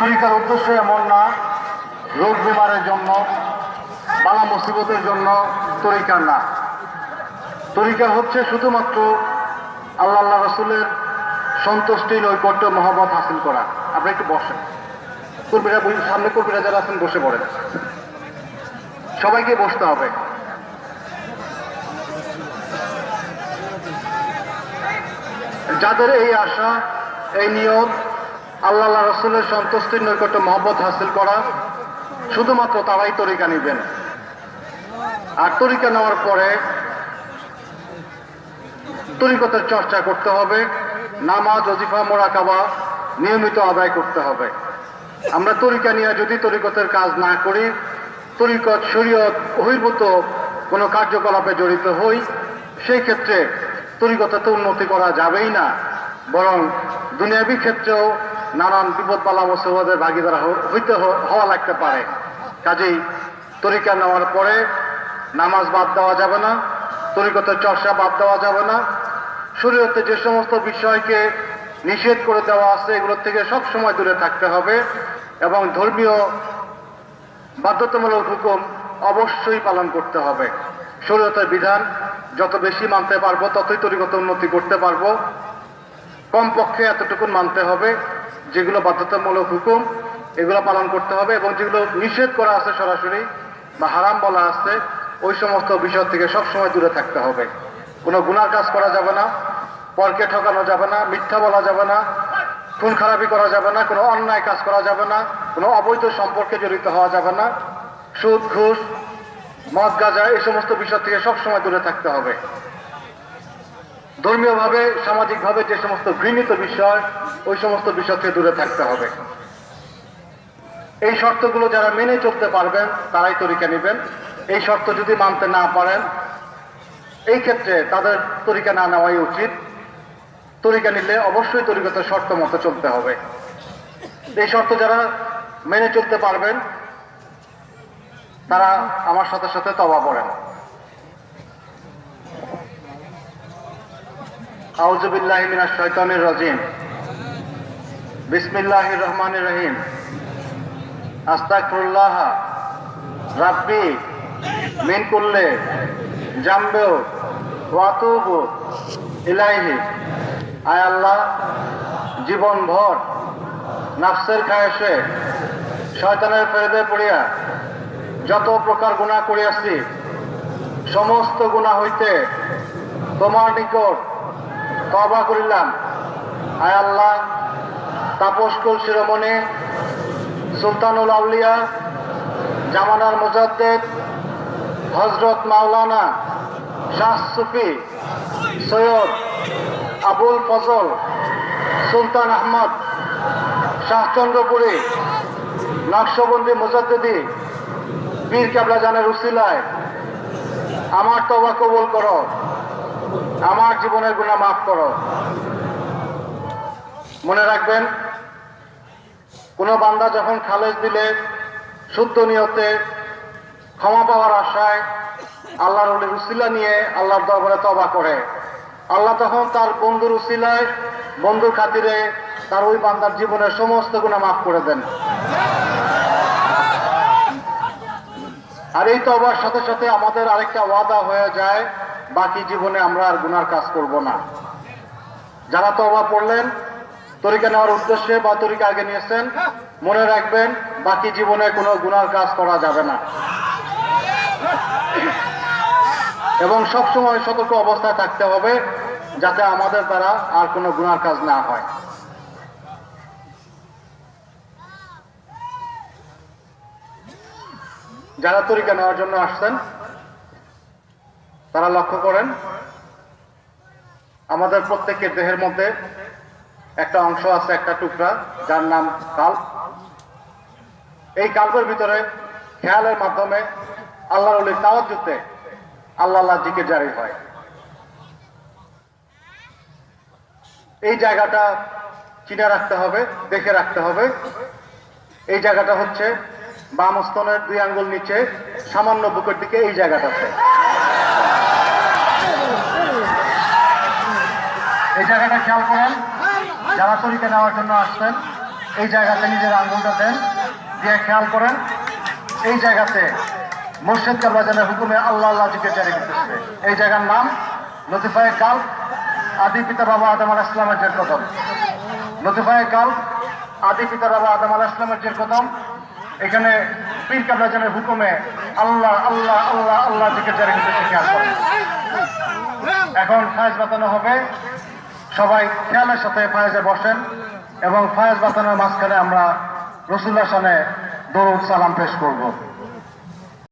তরিকার উদ্দেশ্য এমন না। রোগ বিমারের জন্য, বালা মুসিবতের জন্য তরিকা না। তরিকা হচ্ছে শুধুমাত্র আল্লাহ আল্লাহ রসুলের সন্তুষ্টি, নৈকট্য, মহব্বত হাসিল করা। আপনি একটু বসেন। কর্মীরা সামনে কর্মীরা যারা আছেন, বসে পড়েন। সবাইকে বসতে হবে। যাদের এই আশা, এই নিয়ম আল্লাহ রসুলের সন্তুষ্টির নৈকট্য মহব্বত হাসিল করা। শুধুমাত্র তারাই তরিকা নেবেন। আর তরিকা নেওয়ার পরে তরিকতের চর্চা করতে হবে, নামাজ অজিফা মোরাকাবা নিয়মিত আদায় করতে হবে। আমরা তরিকা নিয়ে যদি তরিকতের কাজ না করি, তরিকত, শরীয়ত, বহির্ভূত কোনো কার্যকলাপে জড়িত হই, সেই ক্ষেত্রে তরিকতে তো উন্নতি করা যাবেই না। বরং দুনিয়াবী ক্ষেত্রেও নানান বিপদ পালা মুসিবতের ভাগিদার হইতে হওয়া লাগতে পারে। কাজেই তরিকা নেওয়ার পরে নামাজ বাদ দেওয়া যাবে না তরিকতের চর্চা বাদ দেওয়া যাবে না। শরীয়তে যে সমস্ত বিষয়কে নিষেধ করে দেওয়া আছে এগুলোর থেকে সব সময় দূরে থাকতে হবে এবং ধর্মীয় বাধ্যতামূলক হুকুম অবশ্যই পালন করতে হবে। শরীয়তের বিধান, যত বেশি মানতে পারব, ততই তরিগত উন্নতি করতে পারব। কমপক্ষে এতটুকুন মানতে হবে। যেগুলো বাধ্যতামূলক হুকুম, এগুলো পালন করতে হবে এবং যেগুলো নিষেধ করা আছে সরাসরি বা হারাম বলা আছে, ওই সমস্ত বিষয় থেকে সবসময় দূরে থাকতে হবে। কোনো গুণার কাজ করা যাবে না, পরকে ঠকানো যাবে না, মিথ্যা বলা যাবে না, খুন খারাপি করা যাবে না, কোনো অন্যায় কাজ করা যাবে না, কোনো অবৈধ সম্পর্কে জড়িত হওয়া যাবে না, সুদ, ঘুষ, মদ, গাঁজা, এই সমস্ত বিষয় থেকে সবসময় দূরে থাকতে হবে। ধর্মীয়ভাবে, সামাজিকভাবে যে সমস্ত ঘৃণিত বিষয়, ওই সমস্ত বিষয় থেকে দূরে থাকতে হবে। এই শর্তগুলো যারা মেনে চলতে পারবেন, তারাই তরিকা নেবেন। এই শর্ত যদি মানতে না পারেন, এই ক্ষেত্রে তাদের তরিকা না নেওয়াই উচিত। তরিকা নিলে অবশ্যই তরিকাতে শর্ত মতো চলতে হবে। এই শর্ত যারা মেনে চলতে পারবেন, তারা আমার সাথে সাথে তবা পড়েন আউজুবিল্লাহ মিনাশ শয়তানির রাজিম। বিসমিল্লাহির রহমানির রহিম। আস্তাগফিরুল্লাহ। রাব্বি মিন কুল্লে জামবেও ওয়াতুবু ইলাইহি। আয় আল্লাহ জীবন ভর নাফসের খায়েশে, শয়তানের ফেরদে পড়িয়া যত প্রকার গুণা করিয়াছি, সমস্ত গুণা হইতে তোমার নিকট তবা করিলাম। আয় আল্লাহ তাপসকুল শিরোমণি, সুলতানুল আউলিয়া, জামানার মুজাদ্দেদ হজরত মাওলানা শাহ সুফি, সৈয়দ আবুল ফজল, সুলতান আহমদ শাহচন্দ্রপুরী নকশবন্দি মুজাদ্দেদি, পীর কাবলা জানের উসিলায়। আমার তবা কবুল করো। আমার জীবনের গুণা মাফ করো। মনে রাখবেন, কোনো বান্দা যখন খালেজ দিলে, শুদ্ধ নিয়তে ক্ষমা পাওয়ার আশায় আল্লাহর উসিলা নিয়ে আল্লাহর দরবারে তবা করে। আল্লাহ তখন তার বন্ধুর উসিলায়, বন্ধুর খাতিরে তার ওই বান্দার জীবনের সমস্ত গুণা মাফ করে দেন। আর এই তবার সাথে সাথে আমাদের আরেকটা ওয়াদা হয়ে যায় বাকি জীবনে আমরা আর গুনার কাজ করব না। যারা তবা পড়লেন তরিকা নেওয়ার উদ্দেশ্যে বা তরিকা আগে নিয়েছেন, মনে রাখবেন, বাকি জীবনে কোনো গুনার কাজ করা যাবে না। এবং সবসময় সতর্ক অবস্থায় থাকতে হবে, যাতে আমাদের দ্বারা আর কোনো গুনার কাজ না হয়। যারা তরিকা নেওয়ার জন্য আসছেন তারা লক্ষ্য করেন, আমাদের প্রত্যেকের দেহের মধ্যে একটা অংশ আছে, একটা টুকরা, যার নাম কাল এই কাল্পের ভিতরে খেয়ালের মাধ্যমে আল্লাহর দিতে আল্লাহ আল্লাহ জিকে জারি হয়। এই জায়গাটা চিনে রাখতে হবে, দেখে রাখতে হবে। এই জায়গাটা হচ্ছে বাম স্তনের দুই আঙ্গুল নিচে, সামান্য বুকের দিকে এই জায়গাটাতে এই জায়গাটা খেয়াল করেন যারা তরিকা নেওয়ার জন্য আসছেন, এই জায়গাতে নিজের আঙ্গুলটা দেন, দিয়ে খেয়াল করেন, এই জায়গাতে মুর্শিদ কাবাজানের হুকুমে আল্লাহ আল্লাহ জিকে জারি করতেছে। এই জায়গার নাম লতিফায় কাল আদি পিতা বাবা আদম আলাহ ইসলামের জের কদম। লতিফায় কাল আদি পিতা বাবা আদম আলাহ ইসলামের জের কদম। এখানে পীর কাবাজানের হুকুমে আল্লাহ আল্লাহ আল্লাহ আল্লাহ জিকে জারি করতেছে, খেয়াল করেন। এখন ফায়েজ বাতানো হবে। সবাই খেয়ালের সাথে ফায়েজে বসেন এবং ফায়েজ বাতানের মাঝখানে আমরা রসুল্লাহ সালে দরুদ সালাম পেশ করব।